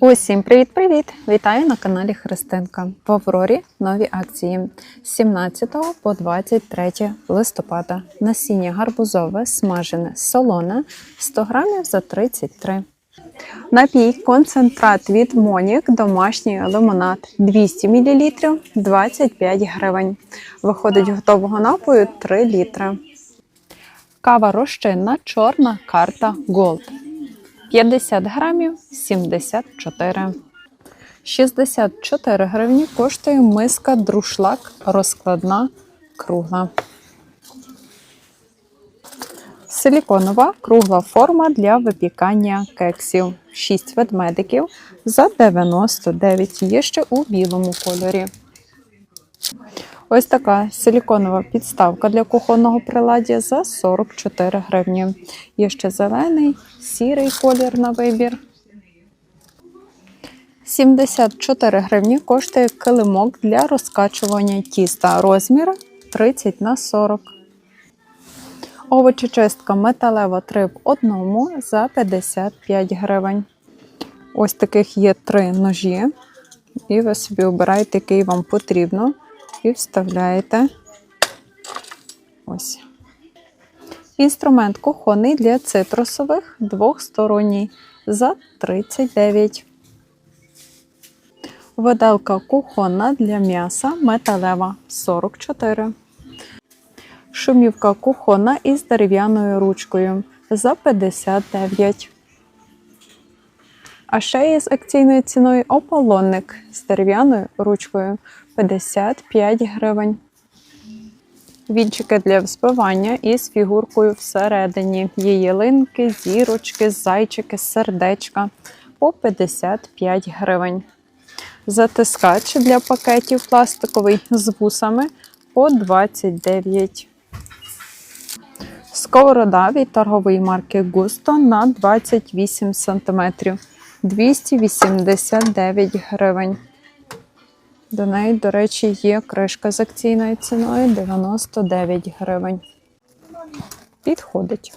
Усім привіт-привіт! Вітаю на каналі Христинка. В Аврорі нові акції з 17 по 23 листопада. Насіння гарбузове, смажене, солоне 100 грамів за 33. Напій концентрат від Монік, домашній лимонад 200 мл 25 гривень. Виходить готового напою 3 літри. Кава розчинна, чорна карта Gold. 50 грамів 74. 64 гривні коштує миска друшлак розкладна кругла. Силіконова кругла форма для випікання кексів. 6 ведмедиків за 99 є ще у білому кольорі. Ось така силіконова підставка для кухонного приладдя за 44 гривні. Є ще зелений, сірий колір на вибір. 74 гривні коштує килимок для розкачування тіста. Розмір 30 на 40. Овочечистка металева 3 в одному за 55 гривень. Ось таких є три ножі. І ви собі обираєте, який вам потрібно і вставляєте ось. Інструмент кухонний для цитрусових двохсторонній за 39. Виделка кухонна для м'яса металева 44. Шумівка кухонна із дерев'яною ручкою за 59. А ще є з акційною ціною ополонник з дерев'яною ручкою 55 гривень. Вінчики для взбивання із фігуркою всередині. Є ялинки, зірочки, зайчики, сердечка по 55 гривень. Затискач для пакетів пластиковий з вусами по 29. Сковорода від торгової марки Густо на 28 см. 289 гривень. До неї, до речі, є кришка з акційною ціною 99 гривень. Підходить.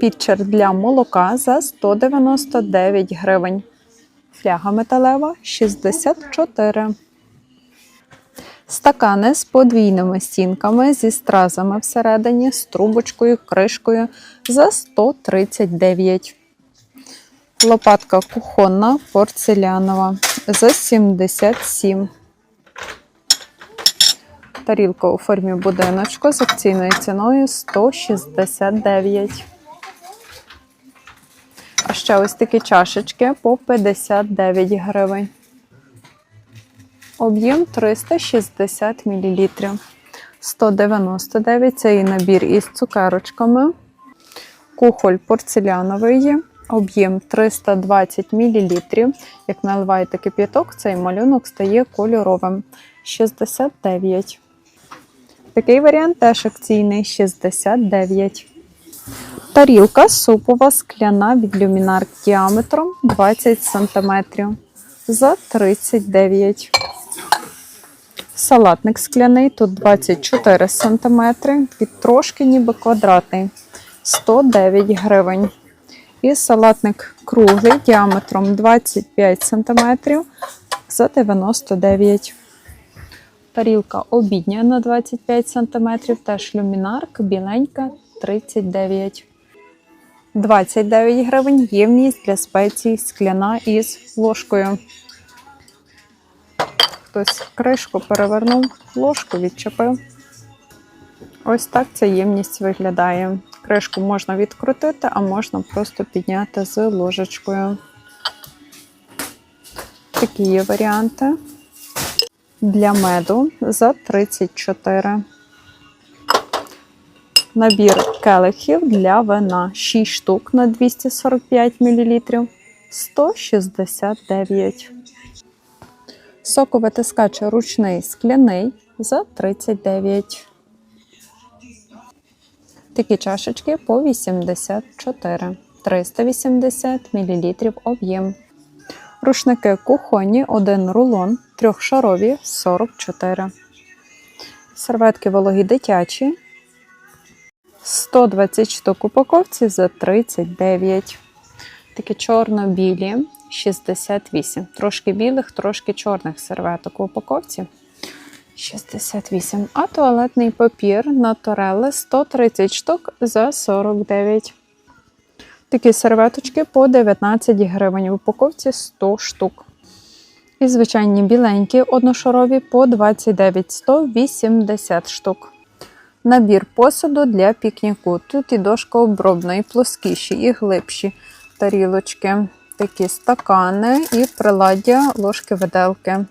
Підчер для молока за 199 гривень. Фляга металева 64. Стакани з подвійними стінками зі стразами всередині, з трубочкою, кришкою за 139. Лопатка кухонна порцелянова за 77. Тарілка у формі будиночку з акційною ціною 169. А ще ось такі чашечки по 59 гривень. Об'єм 360 мл. 199 це і набір із цукерочками. Кухоль порцеляновий. Об'єм 320 мл. Як наливаєте кип'яток, цей малюнок стає кольоровим. 69. Такий варіант теж акційний 69. Тарілка супова скляна від люмінар діаметром 20 см за 39. Салатник скляний, тут 24 см, від трошки ніби квадратний 109 гривень. І салатник круглий діаметром 25 см за 99. Тарілка обідня на 25 см, теж люмінарк, біленька 39. 29 гривень ємність для спецій скляна із ложкою. Хтось кришку перевернув, ложку відчепив. Ось так ця ємність виглядає. Кришку можна відкрутити, а можна просто підняти з ложечкою. Такі є варіанти. Для меду за 34. Набір келихів для вина 6 штук на 245 мл 169. Соковитискач ручний скляний за 39. Такі чашечки по 84. 380 мл об'єм. Рушники кухонні, один рулон, трьохшарові 44. Серветки вологі дитячі 120 штук упаковці за 39. такі чорно-білі 68. Трошки білих, трошки чорних серветок у упаковці. 68. А туалетний папір на Тореле 130 штук за 49. Такі серветочки по 19 гривень. В упаковці 100 штук. І звичайні біленькі одношарові по 29 180 штук. Набір посуду для пікніку. Тут і дошка обробна, і плоскіші, і глибші тарілочки. Такі стакани і приладдя ложки-виделки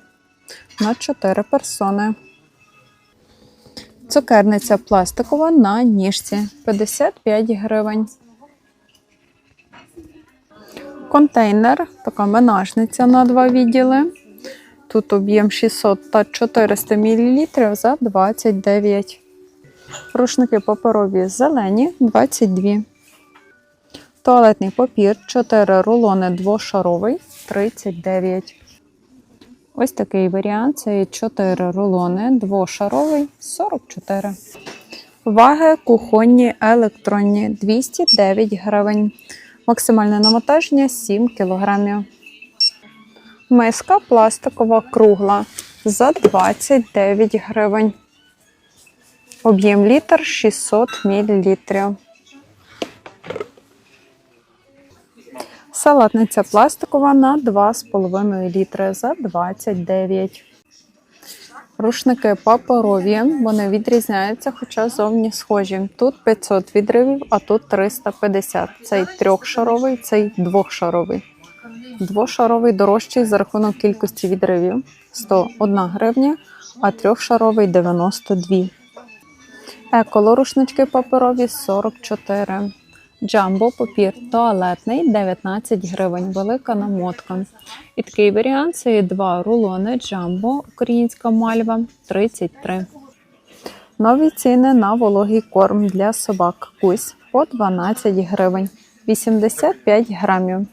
на 4 персони. Цукерниця пластикова на ніжці 55 гривень. Контейнер, така менажниця на два відділи. Тут об'єм 600 та 400 мл за 29. Рушники паперові зелені 22. Туалетний папір 4 рулони двошаровий 39. Ось такий варіант. Це 4 рулони двошаровий 44. Ваги кухонні електронні 209 гривень. Максимальне навантаження 7 кг. Миска пластикова кругла за 29 гривень. Об'єм літр 600 мл. Салатниця пластикова на 2,5 літри за 29. Рушники паперові, вони відрізняються, хоча зовні схожі. Тут 500 відривів, а тут 350. Цей трьохшаровий, цей двохшаровий. Двошаровий дорожчий за рахунок кількості відривів 101 гривня, а трьохшаровий 92. Еколорушнички паперові 44. Джамбо папір туалетний 19 гривень, велика намотка. І такий варіант це є два рулони Джамбо, українська мальва 33. Нові ціни на вологий корм для собак Кусь по 12 гривень, 85 грамів.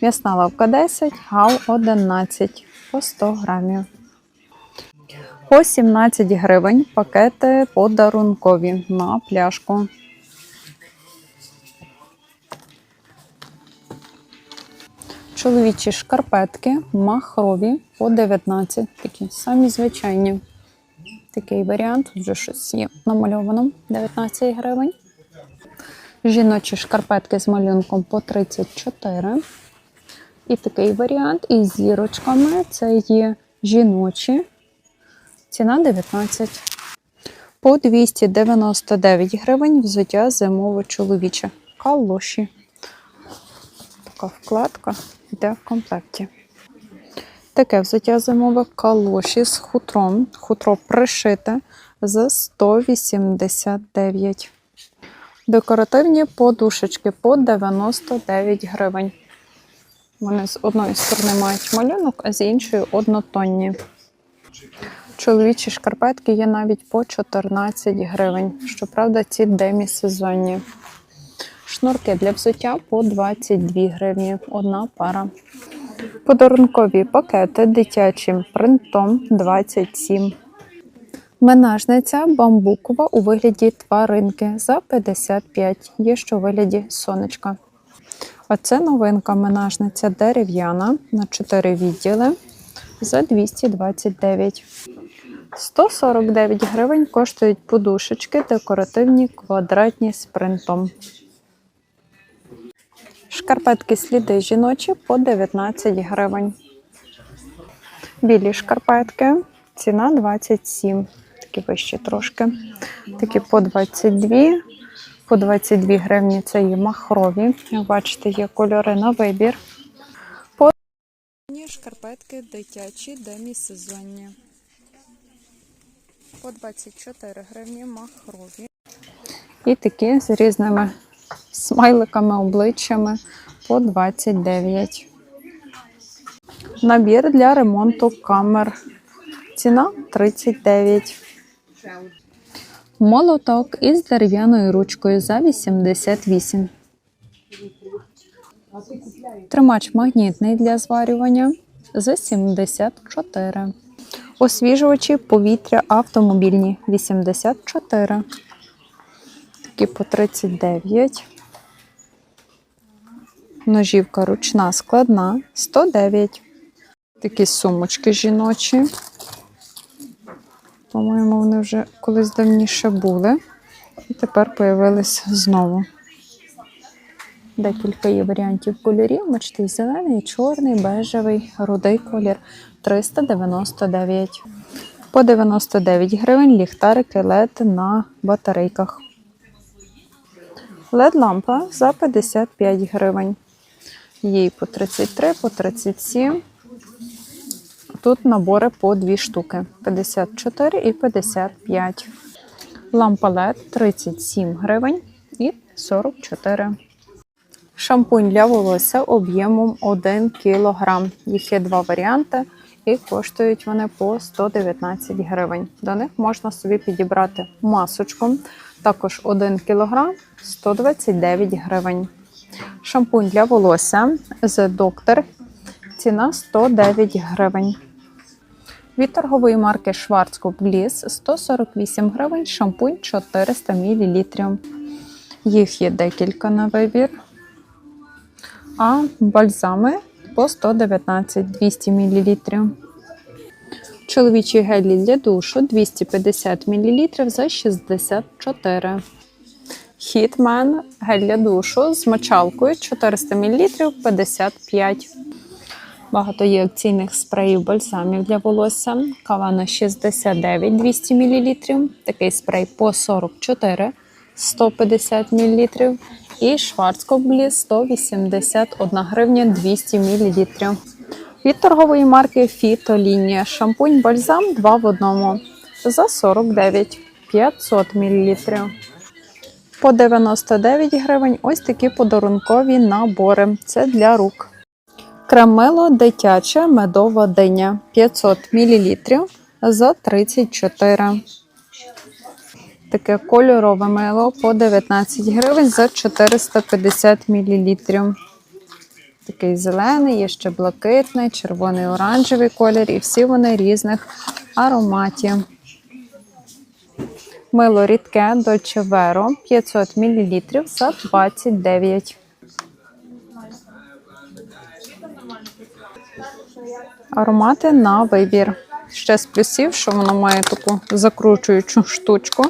М'ясна лавка 10, гал 11 по 100 грамів. По 17 гривень пакети подарункові на пляшку. Чоловічі шкарпетки махрові по 19. Такі самі звичайні. Такий варіант, вже щось є намальовано 19 гривень. Жіночі шкарпетки з малюнком по 34. І такий варіант із зірочками. Це є жіночі. Ціна 19. По 299 гривень взуття зимове чоловіче. Калоші. Така вкладка йде в комплекті. Таке взуття зимове калоші з хутром. Хутро пришите за 189. Декоративні подушечки по 99 гривень. Вони з одної сторони мають малюнок, а з іншої однотонні. Чоловічі шкарпетки є навіть по 14 гривень. Щоправда, ці демісезонні. Шнурки для взуття по 22 гривні. Одна пара. Подарункові пакети дитячим принтом 27. Менажниця бамбукова у вигляді тваринки за 55. Є що у вигляді сонечка. Оце новинка менажниця дерев'яна на 4 відділи за 229. 149 гривень коштують подушечки декоративні квадратні з принтом. Шкарпетки сліди жіночі по 19 гривень. Білі шкарпетки. Ціна 27. Такі вищі трошки. Такі по 22. По 22 гривні це є махрові. Як бачите, є кольори на вибір. По шкарпетки дитячі демісезонні. По 24 гривні махрові. І такі з різними смайликами, обличчями по 29. Набір для ремонту камер. Ціна 39. Молоток із дерев'яною ручкою за 88. Тримач магнітний для зварювання за 74. Освіжувачі повітря автомобільні 84. Такі по 39. Ножівка ручна складна 109. Такі сумочки жіночі. По-моєму, вони вже колись давніше були. І тепер появились знову. Декілька є варіантів кольорів. Бачите, зелений, чорний, бежевий, рудий колір 399. По 99 гривень ліхтарики LED на батарейках. LED-лампа за 55 гривень. Їй по 33, по 37. Тут набори по 2 штуки: 54 і 55. Лампа LED 37 гривень і 44. Шампунь для волосся об'ємом 1 кг. Їх є два варіанти і коштують вони по 119 гривень. До них можна собі підібрати масочку. Також 1 кг 129 гривень. Шампунь для волосся з доктор. Ціна 109 гривень. Від торгової марки Schwarzkopf Bliss 148 гривень, шампунь 400 мл. Їх є декілька на вибір. А бальзами по 119 200 мл. Чоловічі гелі для душу 250 мл за 64. Хітмен гель для душу з мочалкою 400 мл 55. Багато є акційних спреїв бальзамів для волосся. Кавана 69 200 мл. Такий спрей по 44 150 мл. І Schwarzkopf 181 гривня 200 мл. Від торгової марки Фіто лінія шампунь бальзам 2 в 1 за 49 500 мл. По 99 гривень ось такі подарункові набори. Це для рук. Кремело дитяче медова диня 500 мл за 34. Таке кольорове мило по 19 гривень за 450 мл. Такий зелений, є ще блакитний, червоний, оранжевий колір, і всі вони різних ароматів. Мило рідке Dolce Vero 500 мл за 29. Аромати на вибір. Ще з плюсів, що воно має таку закручуючу штучку.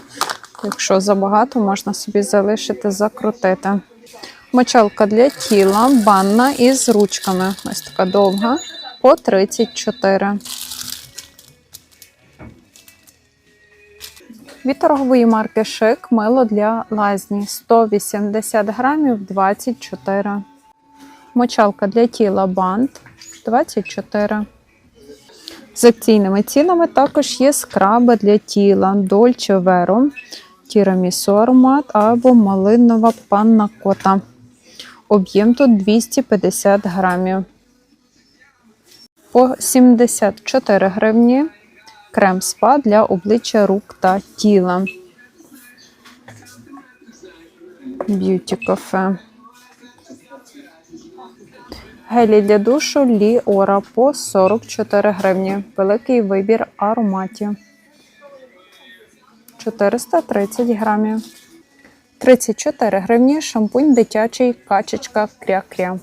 Якщо забагато, можна собі залишити, закрутити. Мочалка для тіла, банна із ручками. Ось така довга, по 34. Від торгової марки Шик мило для лазні 180 грамів 24. Мочалка для тіла бант 24. З акційними цінами також є скраби для тіла Dolce Vero, тірамісу аромат або малинова панна кота. Об'єм тут 250 грамів. По 74 гривні крем спа для обличчя рук та тіла. Б'юті кафе. Гелі для душу Ліора по 44 гривні. Великий вибір ароматів. 430 грамів. 34 гривні шампунь дитячий качечка кря-кря.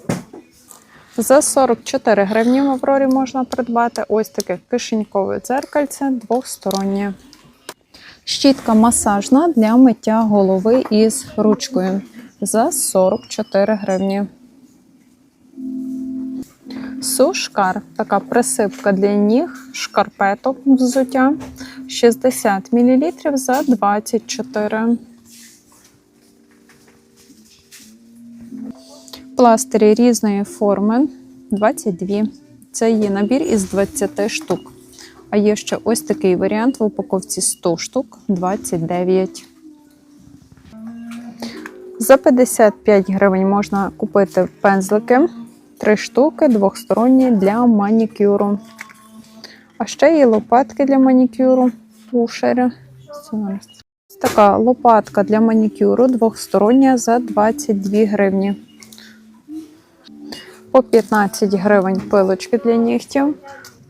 За 44 гривні в Аврорі можна придбати ось таке кишенькове дзеркальце двохстороннє. Щітка масажна для миття голови із ручкою за 44 гривні. Сушкар така присипка для ніг, шкарпеток взуття 60 мл за 24. Пластирі різної форми 22. Це є набір із 20 штук. А є ще ось такий варіант в упаковці 100 штук 29. За 55 гривень можна купити пензлики. Три штуки двохсторонні для манікюру. А ще є лопатки для манікюру. Пушери. Така лопатка для манікюру двохстороння за 22 гривні. По 15 гривень пилочки для нігтів.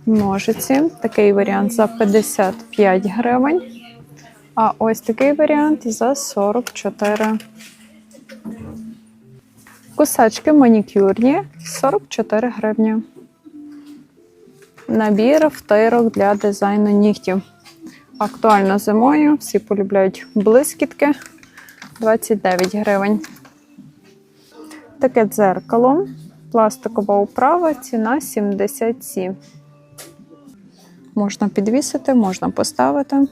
Ножиці. Такий варіант за 55 гривень. А ось такий варіант за 44. Кусачки манікюрні 44 гривні. Набір втирок для дизайну нігтів. Актуально зимою. Всі полюбляють блискітки 29 гривень. Таке дзеркало. Пластикова управа, ціна 77. Можна підвісити, можна поставити.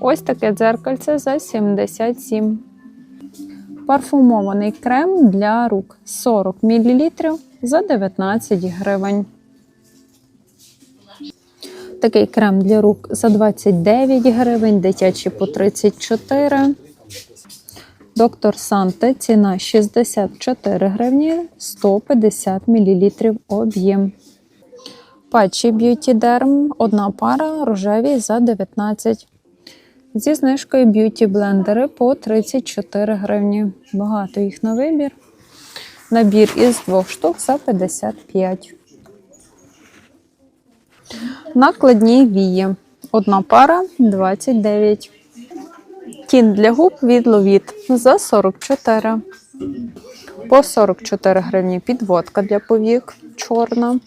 Ось таке дзеркальце за 77. Парфумований крем для рук 40 мл за 19 гривень. Такий крем для рук за 29 гривень, дитячий по 34. Доктор Санте ціна 64 гривні 150 мл об'єм. Патчі Beauty Derm одна пара рожеві за 19. Зі знижкою б'юті блендери по 34 гривні. Багато їх на вибір. Набір із двох штук за 55. Накладні вії. Одна пара 29. Тін для губ від Ловіт за 44. По 44 гривні підводка для повік чорна.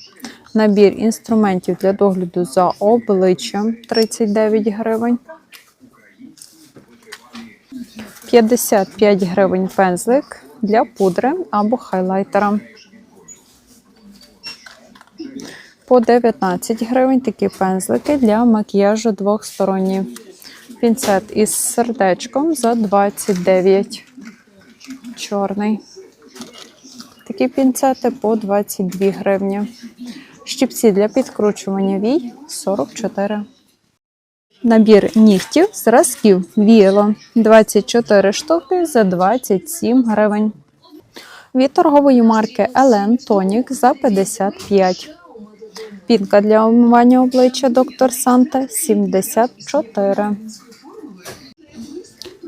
Набір інструментів для догляду за обличчям 39 гривень. 55 гривень пензлик для пудри або хайлайтера. По 19 гривень такі пензлики для макіяжу двохсторонні. Пінцет із сердечком за 29. Чорний. Такі пінцети по 22 гривні. Щипці для підкручування вій 44. Набір нігтів зразків віяло 24 штуки за 27 гривень. Від торгової марки Елен Тонік за 55. Пінка для омивання обличчя доктор Санта 74.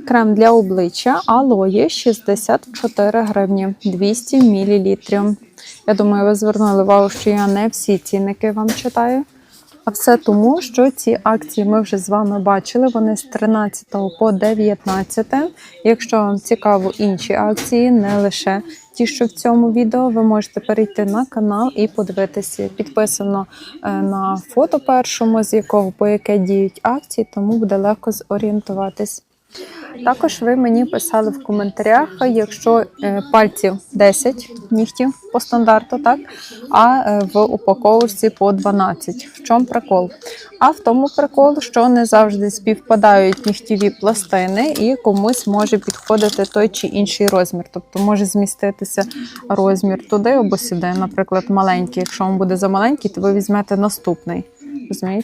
Крем для обличчя Алої 64 гривні 200 мл. Я думаю, ви звернули увагу, що я не всі цінники вам читаю. А все тому, що ці акції ми вже з вами бачили. Вони з 13 по 19. Якщо вам цікаво інші акції, не лише ті, що в цьому відео, ви можете перейти на канал і подивитися. Підписано е, на фото першому, з якого по яке діють акції, тому буде легко зорієнтуватись. Також ви мені писали в коментарях, якщо е, пальців 10 нігтів по стандарту, так, а е, в упаковочці по 12. В чому прикол? А в тому прикол, що не завжди співпадають нігтєві пластини, і комусь може підходити той чи інший розмір. Тобто може зміститися розмір туди або сюди, наприклад, маленький. Якщо вам буде замаленький, то ви візьмете наступний.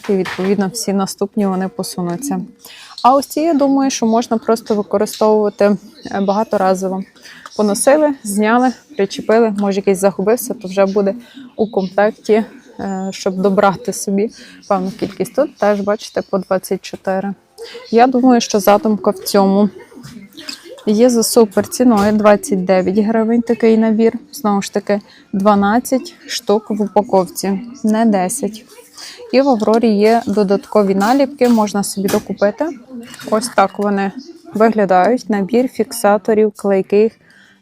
І відповідно всі наступні вони посунуться. А ось ці, я думаю, що можна просто використовувати е, багаторазово. Поносили, зняли, причепили, може якийсь загубився, то вже буде у комплекті, е, щоб добрати собі певну кількість. Тут теж, бачите, по 24. Я думаю, що задумка в цьому. Є за супер ціною 29 гривень такий набір. Знову ж таки, 12 штук в упаковці, не 10. І в Аврорі є додаткові наліпки, можна собі докупити. Ось так вони виглядають. Набір фіксаторів клейких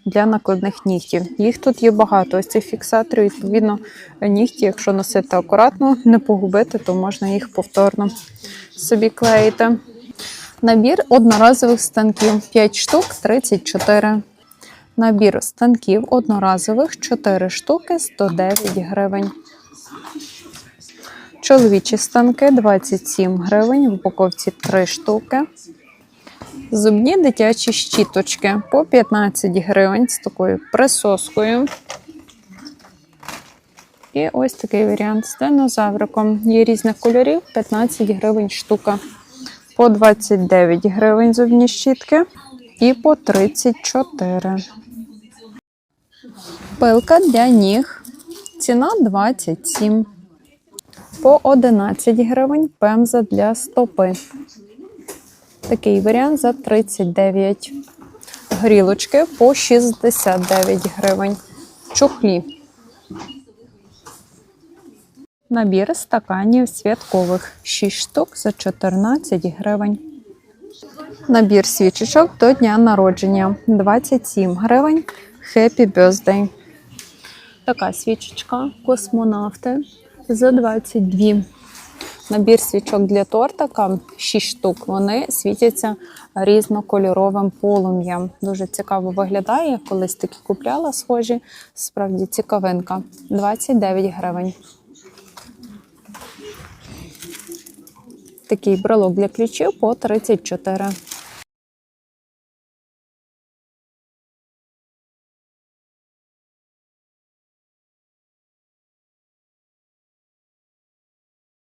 для накладних нігтів. Їх тут є багато. Ось цих фіксаторів, відповідно, нігті, якщо носити акуратно, не погубити, то можна їх повторно собі клеїти. Набір одноразових станків 5 штук 34. Набір станків одноразових 4 штуки 109 гривень. Чоловічі станки 27 гривень, в упаковці 3 штуки. Зубні дитячі щіточки по 15 гривень з такою присоскою. І ось такий варіант з динозавриком. Є різних кольорів, 15 гривень штука. По 29 гривень зубні щітки і по 34. Пилка для ніг. Ціна 27. По 11 гривень пемза для стопи. Такий варіант за 39. Грілочки по 69 гривень. Чухлі. Набір стаканів святкових 6 штук за 14 гривень. Набір свічечок до дня народження 27 гривень. Happy Birthday. Така свічечка космонавти за 22. Набір свічок для тортика 6 штук. Вони світяться різнокольоровим полум'ям. Дуже цікаво виглядає. Колись таки купляла схожі. Справді цікавинка. 29 гривень. Такий брелок для ключів по 34.